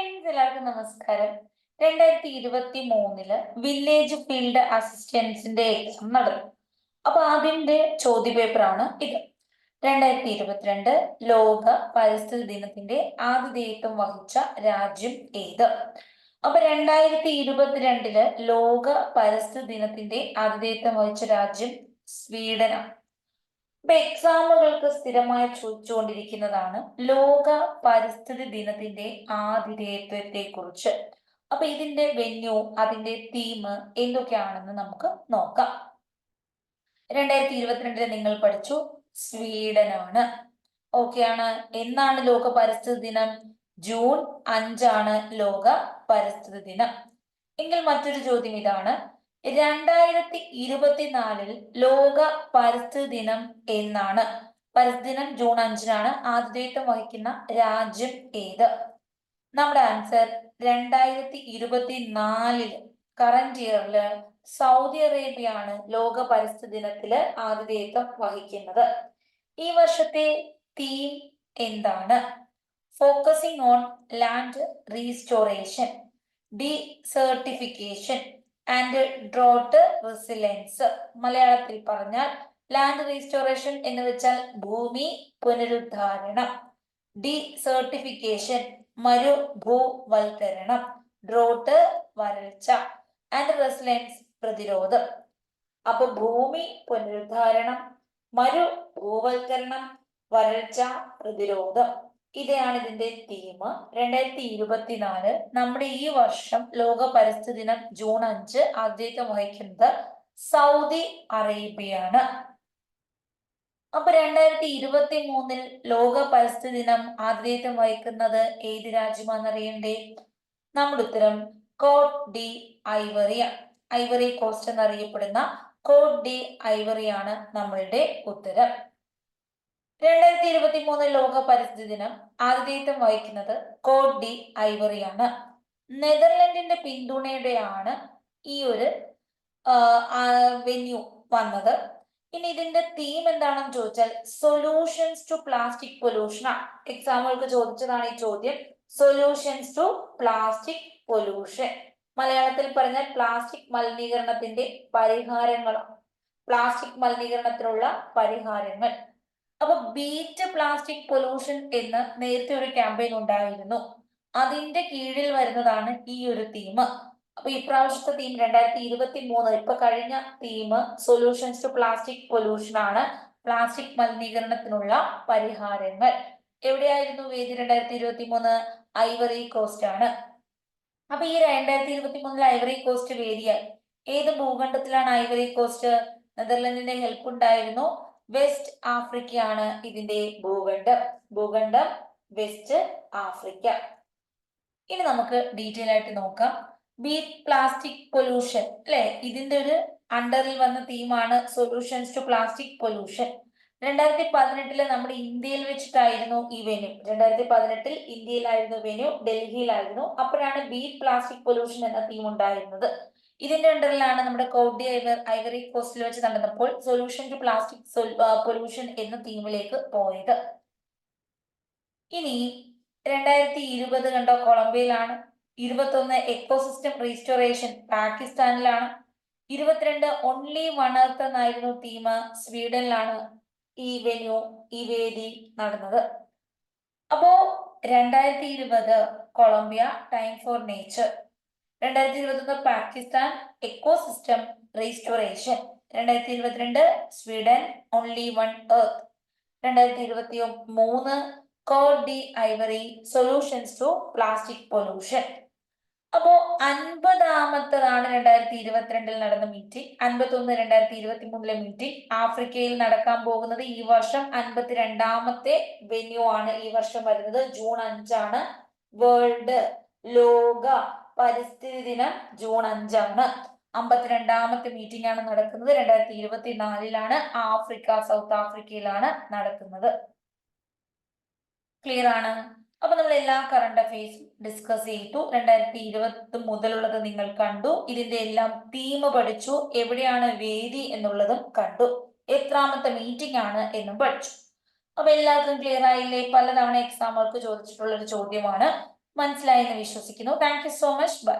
Friends എല്ലാവർക്കും നമസ്കാരം. രണ്ടായിരത്തി ഇരുപത്തി മൂന്നിൽ വില്ലേജ് ഫീൽഡ് അസിസ്റ്റൻസിന്റെ എക്സാം നടന്നു. അപ്പൊ അതിന്റെ ചോദ്യപേപ്പറാണ് ഇത്. രണ്ടായിരത്തി ഇരുപത്തിരണ്ട് ലോക പരിസ്ഥിതി ദിനത്തിന്റെ ആതിഥേയത്വം വഹിച്ച രാജ്യം ഏത്? അപ്പൊ രണ്ടായിരത്തി ഇരുപത്തിരണ്ടിൽ ലോക പരിസ്ഥിതി ദിനത്തിന്റെ ആതിഥേയത്വം വഹിച്ച രാജ്യം സ്വീഡനാണ്. ഇപ്പൊ എക്സാമുകൾക്ക് സ്ഥിരമായി ചോദിച്ചുകൊണ്ടിരിക്കുന്നതാണ് ലോക പരിസ്ഥിതി ദിനത്തിന്റെ ആതിഥേയത്വത്തെ കുറിച്ച് അപ്പൊ ഇതിന്റെ വെന്യൂ അതിന്റെ തീം എന്തൊക്കെയാണെന്ന് നമുക്ക് നോക്കാം. രണ്ടായിരത്തി ഇരുപത്തിരണ്ടിൽ നിങ്ങൾ പഠിച്ചു സ്വീഡനാണ്. ഓക്കെയാണ് എന്നാണ് ലോക പരിസ്ഥിതി ദിനം? ജൂൺ അഞ്ചാണ് ലോക പരിസ്ഥിതി ദിനം. എങ്കിൽ മറ്റൊരു ചോദ്യം ഇതാണ്. രണ്ടായിരത്തി ഇരുപത്തിനാലിൽ ലോക പരിസ്ഥിതി ദിനം എന്നാണ്. പരിസ്ഥിതി ദിനം ജൂൺ അഞ്ചിനാണ് ആതിഥേയത്വം വഹിക്കുന്ന രാജ്യം ഏത്? നമ്മുടെ ആൻസർ രണ്ടായിരത്തി ഇരുപത്തിനാലിൽ കറന്റ് ഇയറിൽ സൗദി അറേബ്യ ആണ് ലോക പരിസ്ഥിതി ദിനത്തിൽ ആതിഥേയത്വം വഹിക്കുന്നത്. ഈ വർഷത്തെ തീം എന്താണ്? Focusing on land restoration desertification and drought resilience മലയാളത്തിൽ പറഞ്ഞാൽ ലാൻഡ് റീസ്റ്റോറേഷൻ എന്ന് വെച്ചാൽ ഭൂമി പുനരുദ്ധാരണം. ഡി സർട്ടിഫിക്കേഷൻ മരുഭൂവൽക്കരണം. ഡ്രോട്ട് വരൾച്ച. ആൻഡ് റെസിലൻസ് പ്രതിരോധം. അപ്പൊ ഭൂമി പുനരുദ്ധാരണം മരുഭൂവൽക്കരണം വരൾച്ച പ്രതിരോധം. ഇതാണ് ഇതിന്റെ തീം രണ്ടായിരത്തി ഇരുപത്തിനാല് നമ്മുടെ ഈ വർഷം ലോക പരിസ്ഥിതി ദിനം ജൂൺ അഞ്ച് ആദ്യത്തെ വഹിക്കുന്നത് സൗദി അറേബ്യയാണ്. അപ്പൊ രണ്ടായിരത്തി ഇരുപത്തി മൂന്നിൽ ലോക പരിസ്ഥിതി ദിനം ആദ്യത്തെ വഹിക്കുന്നത് ഏത് രാജ്യമാണെന്നറിയണ്ടേ? നമ്മുടെ ഉത്തരം Cote d'Ivoire Ivory Coast എന്നറിയപ്പെടുന്ന കോട്ട് ഡി ഐവറിയാണ് നമ്മളുടെ ഉത്തരം. രണ്ടായിരത്തി ഇരുപത്തി മൂന്ന് ലോക പരിസ്ഥിതി ദിനം ആതിഥേയത്വം വഹിക്കുന്നത് കോട്ട് ഡി ഐവറിയാണ്. നെതർലൻഡിന്റെ പിന്തുണയോടെയാണ് ഈ ഒരു വെന്യൂ വന്നത്. ഇനി ഇതിന്റെ തീം എന്താണെന്ന് ചോദിച്ചാൽ സൊല്യൂഷൻസ് ടു പ്ലാസ്റ്റിക് പൊല്യൂഷൻ എക്സാമ്പിൾക്ക് ചോദിച്ചതാണ് ഈ ചോദ്യം. സൊല്യൂഷൻസ് ടു പ്ലാസ്റ്റിക് പൊല്യൂഷൻ മലയാളത്തിൽ പറഞ്ഞാൽ പ്ലാസ്റ്റിക് മലിനീകരണത്തിന്റെ പരിഹാരങ്ങൾ പ്ലാസ്റ്റിക് മലിനീകരണത്തിനുള്ള പരിഹാരങ്ങൾ. അപ്പൊ ബീറ്റ് പ്ലാസ്റ്റിക് പൊല്യൂഷൻ എന്ന് നേരത്തെ ഒരു ക്യാമ്പയിൻ ഉണ്ടായിരുന്നു. അതിന്റെ കീഴിൽ വരുന്നതാണ് ഈ ഒരു തീം അപ്പൊ ഇപ്രാവശ്യത്തെ തീം രണ്ടായിരത്തി ഇരുപത്തി മൂന്ന് ഇപ്പൊ കഴിഞ്ഞ theme solutions to plastic pollution ആണ്. പ്ലാസ്റ്റിക് മലിനീകരണത്തിനുള്ള പരിഹാരങ്ങൾ. എവിടെയായിരുന്നു വേദി രണ്ടായിരത്തി ഇരുപത്തി മൂന്ന് ഐവറി കോസ്റ്റ് ആണ്. അപ്പൊ ഈ രണ്ടായിരത്തി ഇരുപത്തി മൂന്നിൽ ഐവറി കോസ്റ്റ് വേദിയായി. ഏത് ഭൂഖണ്ഡത്തിലാണ് ഐവറി കോസ്റ്റ് നെതർലൻഡിന്റെ ഹെൽപ്പ് ഉണ്ടായിരുന്നു. വെസ്റ്റ് ആഫ്രിക്കയാണ് ഇതിന്റെ ഭൂഖണ്ഡം. ഭൂഖണ്ഡം വെസ്റ്റ് ആഫ്രിക്ക. ഇനി നമുക്ക് ഡീറ്റെയിൽ ആയിട്ട് നോക്കാം. ബീറ്റ് പ്ലാസ്റ്റിക് പൊല്യൂഷൻ അല്ലെ? ഇതിന്റെ ഒരു അണ്ടറിൽ വന്ന തീമാണ് സൊല്യൂഷൻസ് ടു പ്ലാസ്റ്റിക് പൊല്യൂഷൻ രണ്ടായിരത്തി പതിനെട്ടിൽ നമ്മുടെ ഇന്ത്യയിൽ വെച്ചിട്ടായിരുന്നു ഈ വെന്യൂ രണ്ടായിരത്തി പതിനെട്ടിൽ ഇന്ത്യയിലായിരുന്നു വെന്യൂ ഡൽഹിയിലായിരുന്നു. അപ്പോഴാണ് ബീറ്റ് പ്ലാസ്റ്റിക് പൊല്യൂഷൻ എന്ന തീം ഉണ്ടായിരുന്നത്. ഇതിന്റെ അണ്ടറിലാണ് നമ്മുടെ കോഡി ഐവർ ഐവറി കോസ്റ്റിൽ വെച്ച് നടന്നപ്പോൾ സൊല്യൂഷൻ ടു പ്ലാസ്റ്റിക് പൊല്യൂഷൻ എന്ന തീമിലേക്ക് പോയത്. ഇനി രണ്ടായിരത്തി ഇരുപത് കണ്ടോ കൊളംബിയയിലാണ് ഇരുപത്തൊന്ന് എക്കോസിസ്റ്റം റീസ്റ്റോറേഷൻ പാകിസ്ഥാനിലാണ് ഇരുപത്തിരണ്ട് ഒൺലി വൺ എർത്ത് എന്നായിരുന്നു തീം സ്വീഡനിലാണ് ഈ വെന്യൂ ഈ വേദി നടന്നത്. അപ്പോ രണ്ടായിരത്തി ഇരുപത് കൊളംബിയ ടൈം ഫോർ നേച്ചർ രണ്ടായിരത്തി ഇരുപത്തൊന്ന് പാകിസ്ഥാൻ എക്കോസിസ്റ്റം റീസ്റ്റോറേഷൻ രണ്ടായിരത്തി ഇരുപത്തിരണ്ട് സ്വീഡൻ ഓൺലി വൺ എർത്ത് രണ്ടായിരത്തി ഇരുപത്തി മൂന്ന് Cote d'Ivoire solutions to plastic pollution അപ്പോ അൻപതാമത്തതാണ് രണ്ടായിരത്തി ഇരുപത്തിരണ്ടിൽ നടന്ന മീറ്റിംഗ് അൻപത്തി ഒന്ന് രണ്ടായിരത്തി ഇരുപത്തി മൂന്നിലെ മീറ്റിംഗ് ആഫ്രിക്കയിൽ നടക്കാൻ പോകുന്നത് ഈ വർഷം അൻപത്തിരണ്ടാമത്തെ വെന്യൂ ആണ്. ഈ വർഷം വരുന്നത് ജൂൺ അഞ്ചാണ്. വേൾഡ് ലോക പരിസ്ഥിതി ദിനം ജൂൺ അഞ്ചാണ്. അമ്പത്തിരണ്ടാമത്തെ മീറ്റിംഗ് ആണ് നടക്കുന്നത്. രണ്ടായിരത്തി ഇരുപത്തിനാലിലാണ് ആഫ്രിക്ക സൗത്ത് ആഫ്രിക്കയിലാണ് നടക്കുന്നത്. ക്ലിയർ ആണ്? അപ്പൊ നമ്മൾ എല്ലാ കറണ്ട് അഫയേഴ്സും ഡിസ്കസ് ചെയ്തു. രണ്ടായിരത്തി ഇരുപത്തി മുതലുള്ളത് നിങ്ങൾ കണ്ടു. ഇതിന്റെ എല്ലാം തീം പഠിച്ചു. എവിടെയാണ് വേദി എന്നുള്ളതും കണ്ടു. എത്രാമത്തെ മീറ്റിംഗ് ആണ് എന്നും പഠിച്ചു. അപ്പൊ എല്ലാവർക്കും ക്ലിയർ ആയില്ലേ? പലതവണ എക്സാമുകൾക്ക് ചോദിച്ചിട്ടുള്ള ഒരു ചോദ്യമാണ്. മനസ്സിലായി എന്ന് വിശ്വസിക്കുന്നു താങ്ക് സോ മച്ച് ബൈ